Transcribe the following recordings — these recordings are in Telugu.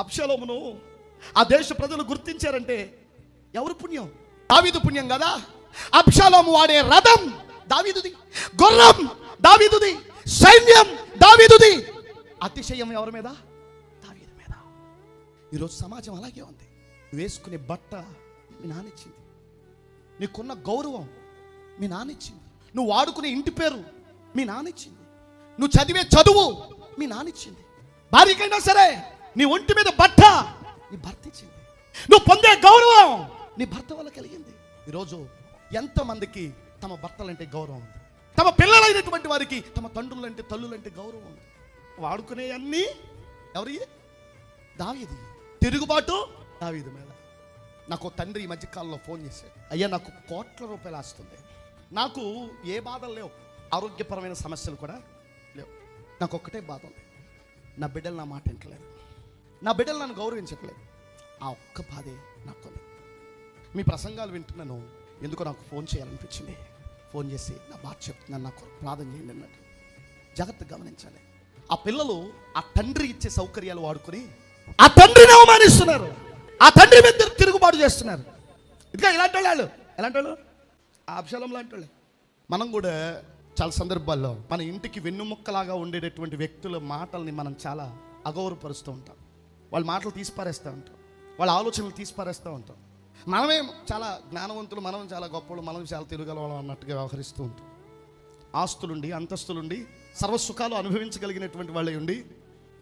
అప్షలోమును ఆ దేశ ప్రజలు గుర్తించారంటే ఎవరు పుణ్యం? దావీదు పుణ్యం కదా. అప్షలోము వాడే రథం దావీదుది. గుర్రం దావీదుది. సైన్యం దావీదుది. అతిశయం ఎవరి మీద? దావీదు మీద. ఈరోజు సమాజం అలాగే ఉంది. వేసుకునే బట్ట మీ నానిచ్చింది. నీకున్న గౌరవం మీ నానిచ్చింది. నువ్వు వాడుకునే ఇంటి పేరు మీ నానిచ్చింది. నువ్వు చదివే చదువు మీ నానిచ్చింది. భార్యకైనా సరే నీ ఒంటి మీద బట్ట. నీ భర్త ఇచ్చింది. నువ్వు పొందే గౌరవం. నీ భర్త వల్ల కలిగింది. ఈరోజు ఎంతమందికి తమ భర్తలంటే గౌరవం ఉంది. తమ పిల్లలైనటువంటి వారికి తమ తండ్రులంటే తల్లులంటే గౌరవం ఉంది. వాడుకునే అన్నీ ఎవరి? దావీది. తిరుగుబాటు దావీదు మీద. నాకు తండ్రి ఈ మధ్య కాలంలో ఫోన్ చేశాడు. అయ్యా నాకు కోట్ల రూపాయలు వస్తుంది నాకు ఏ బాధలు లేవు. ఆరోగ్యపరమైన సమస్యలు కూడా లేవు. నాకు ఒక్కటే బాధ ఉంది. నా బిడ్డలు నా మాట వింటలేదు. నా బిడ్డలు నన్ను గౌరవించట్లేదు. ఆ ఒక్క బాధే నాకు మీ ప్రసంగాలు వింటున్నాను. ఎందుకో నాకు ఫోన్ చేయాలనిపించింది. ఫోన్ చేసి నా బాధ చెప్తున్నాను నాకు ప్రార్థన చేయండి అన్నట్టు. జాగ్రత్త గమనించాలి. ఆ పిల్లలు ఆ తండ్రి ఇచ్చే సౌకర్యాలు వాడుకొని ఆ తండ్రిని అవమానిస్తున్నారు. ఆ తండ్రి మీద తిరుగుబాటు చేస్తున్నారు. ఇదిగా ఇలాంటి వాళ్ళు ఎలాంటి వాళ్ళు? ఆ లాంటి వాళ్ళు. మనం కూడా చాలా సందర్భాల్లో మన ఇంటికి వెన్నుముక్కలాగా ఉండేటటువంటి వ్యక్తుల మాటల్ని మనం చాలా అగౌరవపరుస్తూ ఉంటాం. వాళ్ళ మాటలు తీసిపారేస్తూ ఉంటాం. వాళ్ళ ఆలోచనలు తీసిపారేస్తూ ఉంటాం. మనమే చాలా జ్ఞానవంతులు మనం చాలా గొప్పలు మనం చాలా తెలుగలం అన్నట్టుగా వ్యవహరిస్తూ ఉంటాం. ఆస్తులుండి అంతస్తులుండి సర్వసుఖాలు అనుభవించగలిగినటువంటి వాళ్ళే ఉండి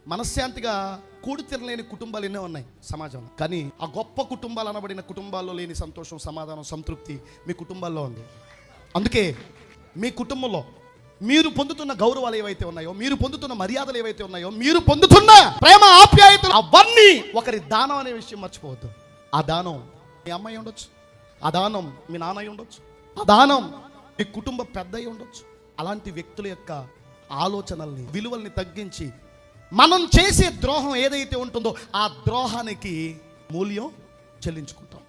మనశ్శాంతిగా కూడి తినలేని కుటుంబాలు ఎన్నో ఉన్నాయి సమాజంలో. కానీ ఆ గొప్ప కుటుంబాలు అనబడిన కుటుంబాల్లో లేని సంతోషం సమాధానం సంతృప్తి మీ కుటుంబాల్లో ఉంది. అందుకే మీ కుటుంబంలో మీరు పొందుతున్న గౌరవాలు ఏవైతే ఉన్నాయో మీరు పొందుతున్న మర్యాదలు ఏవైతే ఉన్నాయో మీరు పొందుతున్న ప్రేమ ఆప్యాయతలు అవన్నీ ఒకరి దానం అనే విషయం మర్చిపోవద్దు. ఆ దానం మీ అమ్మాయి ఉండొచ్చు ఆ దానం మీ నాన్న ఉండొచ్చు ఆ దానం మీ కుటుంబ పెద్ద ఉండొచ్చు. అలాంటి వ్యక్తుల యొక్క ఆలోచనల్ని విలువల్ని తగ్గించి మనం చేసే ద్రోహం ఏదైతే ఉంటుందో ఆ ద్రోహానికి మూల్యం చెల్లించుకుంటాం.